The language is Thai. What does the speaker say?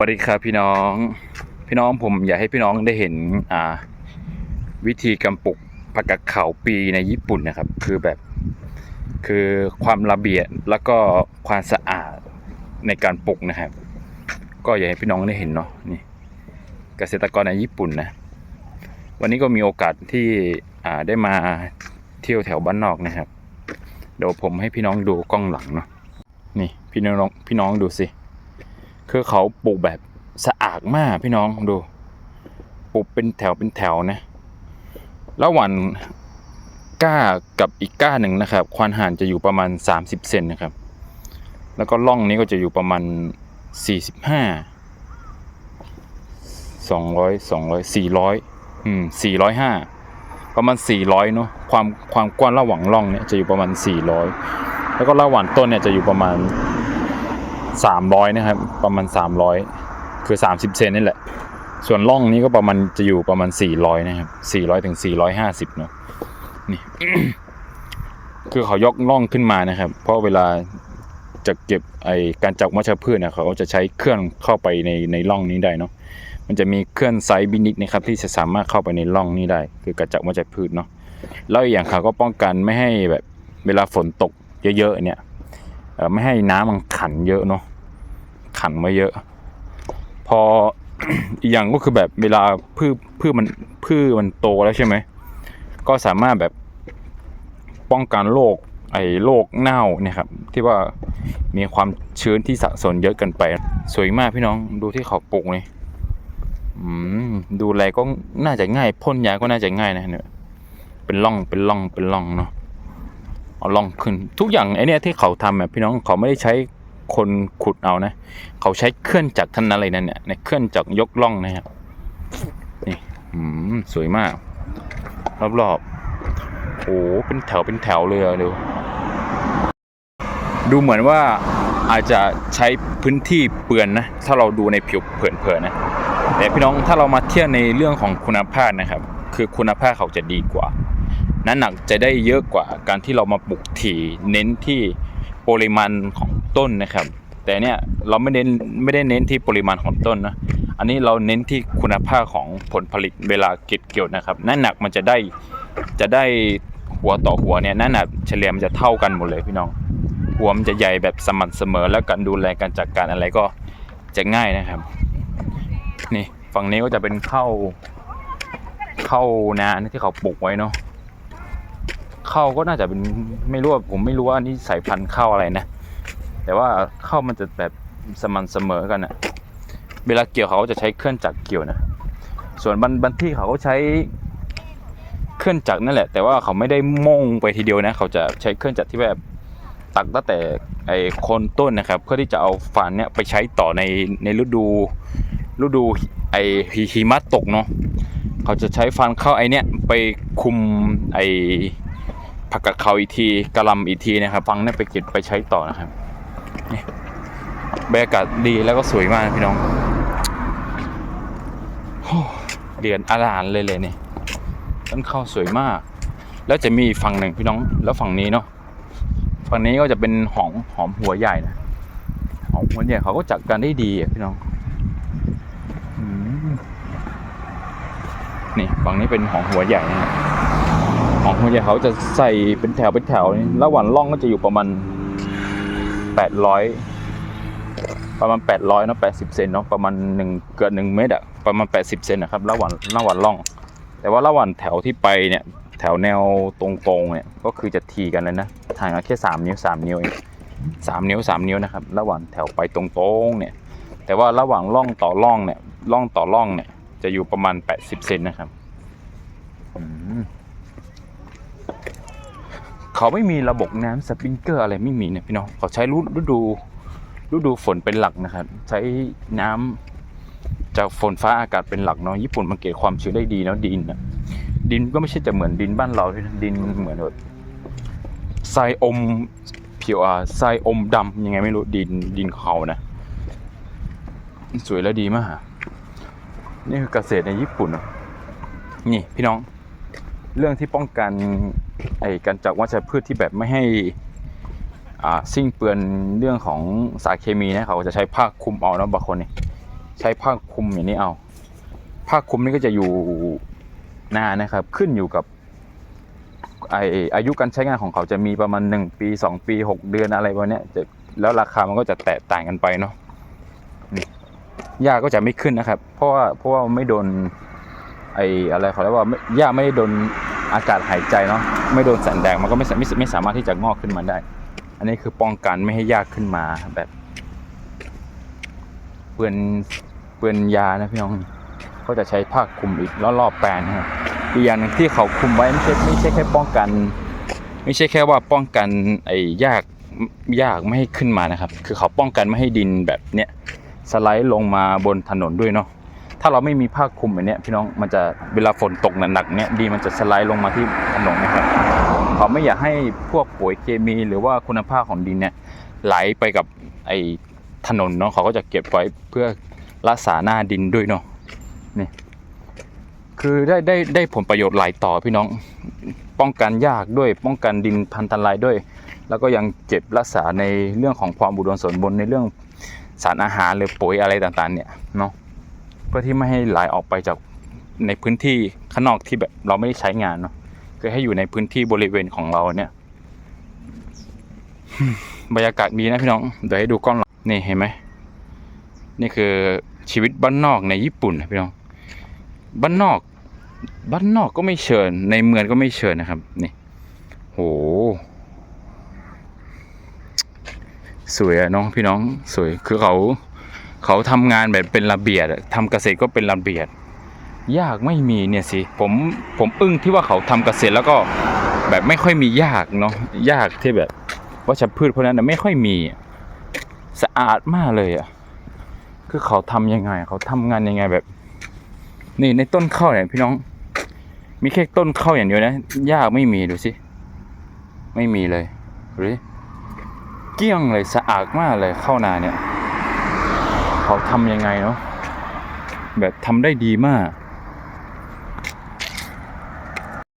สวัสดีครับพี่น้องพี่น้องผมอยากให้พี่น้องได้เห็นอ่าวิธีการปลูกผักกาดขาวปีในญี่ปุ่นนะครับ คือแบบคือความระเบียบแล้วก็ความสะอาดในการปลูกนะครับ ก็อยากให้พี่น้องได้เห็นเนาะนี่เกษตรกรในญี่ปุ่นนะวันนี้ก็มีโอกาสที่อ่าได้มาเที่ยวแถวบ้านนอกนะครับ เดี๋ยวผมให้พี่น้องดูกล้องหลังเนาะนี่พี่น้องพี่น้องดูสิ คือเขาปลูกแบบสะอาดมากพี่น้องดูปลูกเป็นแถวเป็นแถวนะระหว่างก้ากับอีกก้าหนึ่งนะครับ ความห่างจะอยู่ประมาณ 30 เซนนะครับ แล้วก็ร่องนี้ก็จะอยู่ประมาณ 45 200 200 400อืม405 ประมาณ 400เนาะความความกว้างระหว่างร่องเนี่ยจะอยู่ประมาณ 400 แล้วก็ระหว่างต้นเนี่ยจะอยู่ประมาณ สามร้อยนะครับ ประมาณสามร้อยคือสามสิบเซนนี่แหละ ส่วนล่องนี้ก็ประมาณจะอยู่ประมาณสี่ร้อยนะครับสี่ร้อยถึงสี่ร้อยห้าสิบเนาะนี่ คือเขายกล่องขึ้นมานะครับ เพราะเวลาจะเก็บไอการจับวัชพืชนี่ยเขาก็จะใช้เครื่องเข้าไปในในร่องนี้ได้เนาะมันจะมีเครื่องไซส์บินิกนะครับ ที่จะสามารถเข้าไปในร่องนี้ได้ คือกระจับวัชพืชเนาะแล้วอีกอย่างเขาก็ป้องกันไม่ให้แบบเวลาฝนตกเยอะๆเนี่ยไม่ให้น้ำมันขันเยอะเนาะ ขันมาเยอะ พออีกอย่างก็คือแบบเวลาพืชพืชมันพืชมันโตแล้วใช่ไหม ก็สามารถแบบป้องกันโรคไอ้โรคเน่าเนี่ยครับ ที่ว่ามีความชื้นที่สะสมเยอะเกินไป สวยมากพี่น้องดูที่เขาปลูกนี่ดูแลก็น่าจะง่ายพ่นยาก็น่าจะง่ายนะเนี่ยเป็นร่องเป็นร่องเป็นร่องเนาะเอาลองขึ้น ทุกอย่างไอเนี้ยที่เขาทำแบบพี่น้องเขาไม่ได้ใช้ คนขุดเอานะ เขาใช้เครื่องจักรท่านนั้นเลยนั่นเนี่ยในเครื่องจักรยกล่องนะครับนี่อืมสวยมาก รอบๆโอ้เป็นแถวเป็นแถวเลยอะดูดูเหมือนว่าอาจจะใช้พื้นที่เปลือนนะ ถ้าเราดูในผิวเผินๆนะ แต่พี่น้องถ้าเรามาเทียบในเรื่องของคุณภาพนะครับ คือคุณภาพเขาจะดีกว่า น้ำหนักจะได้เยอะกว่าการที่เรามาปลูกถี่เน้นที่ ปริมาณของต้นนะครับ แต่เนี่ยเราไม่เน้นไม่ได้เน้นที่ปริมาณของต้นนะอันนี้เราเน้นที่คุณภาพของผลผลิตเวลาเก็บเกี่ยวนะครับน้ำหนักมันจะได้จะได้หัวต่อหัวเนี่ยน้ำหนักเฉลี่ยมันจะเท่ากันหมดเลยพี่น้อง หัวมันจะใหญ่แบบสม่ำเสมอแล้วการดูแลการจัดการอะไรก็จะง่ายนะครับ นี่ฝั่งนี้ก็จะเป็นเข้าวข้านาที่เขาปลูกไว้เนาะ ข้าวก็น่าจะเป็นไม่รู้ว่าผมไม่รู้ว่านี่สายพันธุ์ข้าวอะไรนะ แต่ว่าข้าวมันจะแบบสม่ำเสมอกันอะเวลาเกี่ยวเขาจะใช้เครื่องจักรเกี่ยวนะ ส่วนบางบางที่เขาก็ใช้เครื่องจักรนั่นแหละ แต่ว่าเขาไม่ได้ม่งไปทีเดียวนะ เขาจะใช้เครื่องจักรที่แบบตักตั้งแต่ไอ้โคนต้นนะครับ เพื่อที่จะเอาฟานเนี้ยไปใช้ต่อในในฤดูฤดูไอ้หิมะตกเนาะเขาจะใช้ฟานข้าวไอเนี้ยไปคุมไอ ผักกาดเขาอีกทีกระลำอีกทีนะครับ ฟังเนี่ยไปเก็บไปใช้ต่อนะครับบรรยากาศดีแล้วก็สวยมากพี่น้องเดือนอาหารเลยเลยเนี่ยต้นข้าวสวยมาก แล้วจะมีฝั่งหนึ่งพี่น้อง แล้วฝั่งนี้เนาะฝั่งนี้ก็จะเป็นหอมหอมหัวใหญ่นะหอมหัวใหญ่เขาก็จัดการได้ดีอะพี่น้องอนี่ฝั่งนี้เป็นหอมหัวใหญ่นะ ของหัวใหญ่เขาจะใส่เป็นแถวเป็นแถวนี่ระหว่างร่องก็จะอยู่ประมาณแปดร้อยประมาณแปดร้อยเนาะแปดสิบเซนเนาะประมาณหนึ่งเกือบหนึ่งเมตรอะประมาณแปดสิบเซนนะครับระหว่างระหว่างร่อง แต่ว่าระหว่างแถวที่ไปเนี่ยแถวแนวตรงๆเนี่ยก็คือจะทีกันเลยนะห่างกันแค่สามนิ้วสามนิ้วเองสามนิ้วสามนิ้วนะครับระหว่างแถวไปตรงๆเนี่ยแต่ว่าระหว่างร่องต่อร่องเนี่ยร่องต่อร่องเนี่ยจะอยู่ประมาณแปดสิบเซนนะครับอืม เขาไม่มีระบบน้ำสปริงเกอร์อะไรไม่มีเนี่ยพี่น้องเขาใช้ฤฤดูฤดูฝนเป็นหลักนะครับ ใช้น้ำจากฝนฟ้าอากาศเป็นหลักเนาะญี่ปุ่นมันเก็บความชื้นได้ดีเนาะดินนะดินก็ไม่ใช่จะเหมือนดินบ้านเราดินเหมือนแบบทรายอมผิวอ่าทรายอมดำยังไงไม่รู้ดินดินเขานะ สวยและดีมาก นี่คือเกษตรในญี่ปุ่นเนอะนี่พี่น้อง เรื่องที่ป้องกันไอ้การจับวัชพืชที่แบบไม่ให้อ่าสิ้นเปลือนเรื่องของสารเคมีนะเขาจะใช้ผ้าคลุมเอานะบางคนเนี่ยใช้ผ้าคลุมอย่างนี้เอาผ้าคลุมนี่ก็จะอยู่นานนะครับ ขึ้นอยู่กับไออายุการใช้งานของเขาจะมีประมาณหนึ่งปีสองปีหกเดือนอะไรประมาณนี้จะแล้วราคามันก็จะแตกต่างกันไปเนาะหญ้าก็จะไม่ขึ้นนะครับ เพราะว่าเพราะว่าไม่โดน ไออะไรเขาเรียกว่าไม่หญ้าไม่ได้โดนอากาศหายใจเนาะไม่โดนแสงแดดมันก็ไม่สาไม่ไม่สามารถที่จะงอกขึ้นมาได้ อันนี้คือป้องกันไม่ให้หญ้าขึ้นมาแบบเปื้อนเปื้อนยานะพี่น้องเขาจะใช้ผ้าคลุมอีกรอบแปลงนะครับอีกอย่างหนึงที่เขาคลุมไว้ไม่ใช่ไม่ใช่แค่ป้องกัน ไม่ใช่แค่ว่าป้องกันไอ้หญ้ายากไม่ให้ขึ้นมานะครับ คือเขาป้องกันไม่ให้ดินแบบเนี้ยสไลด์ลงมาบนถนนด้วยเนาะ ถ้าเราไม่มีผ้าคลุมแบบเนี้ยพี่น้องมันจะเวลาฝนตกหนักๆเนี้ยดีมันจะสไลด์ลงมาที่ถนนนะครับเขาไม่อยากให้พวกปุ๋ยเคมีหรือว่าคุณภาพของดินเนี่ยไหลไปกับไอ้ถนนเนาะเขาก็จะเก็บไว้เพื่อรักษาหน้าดินด้วยเนาะนี่คือได้ได้ได้ผลประโยชน์หลายต่อพี่น้องป้องกันยากด้วยป้องกันดินพันธุ์ทลายด้วย แล้วก็ยังเก็บรักษาในเรื่องของความอุดมสมบูรณ์ในเรื่องสารอาหารหรือปุ๋ยอะไรต่างๆเนี่ยเนาะ เพื่อที่ไม่ให้ไหลออกไปจากในพื้นที่ข้างนอกที่แบบเราไม่ได้ใช้งานเนาะคือให้อยู่ในพื้นที่บริเวณของเราเนี่ยบรรยากาศดีนะพี่น้องเดี๋ยวให้ดูกล้องหลังนี่เห็นไหมนี่คือชีวิตบ้านนอกในญี่ปุ่นนะพี่น้องบ้านนอก บ้านนอกก็ไม่เชิญ ในเมืองก็ไม่เชิญนะครับนี่โหสวยอะน้องพี่น้องสวยคือเขา เขาทำงานแบบเป็นระเบียบอะทำเกษตรก็เป็นระเบียบยากไม่มีเนี่ยสิผมผมอึ้งที่ว่าเขาทำเกษตรแล้วก็แบบไม่ค่อยมียากเนาะยากที่แบบวัชพืชพวกนั้นนะไม่ค่อยมีสะอาดมากเลยอะคือเขาทำยังไง เขาทำงานยังไงแบบ นี่ในต้นข้าวเนี่ยพี่น้อง มีแค่ต้นข้าวอย่างเดียวนะยากไม่มีดูสิไม่มีเลยหรือเกลี้ยงเลยสะอาดมากเลยข้าวนาเนี่ย เขาทำยังไงเนาะแบบทำได้ดีมาก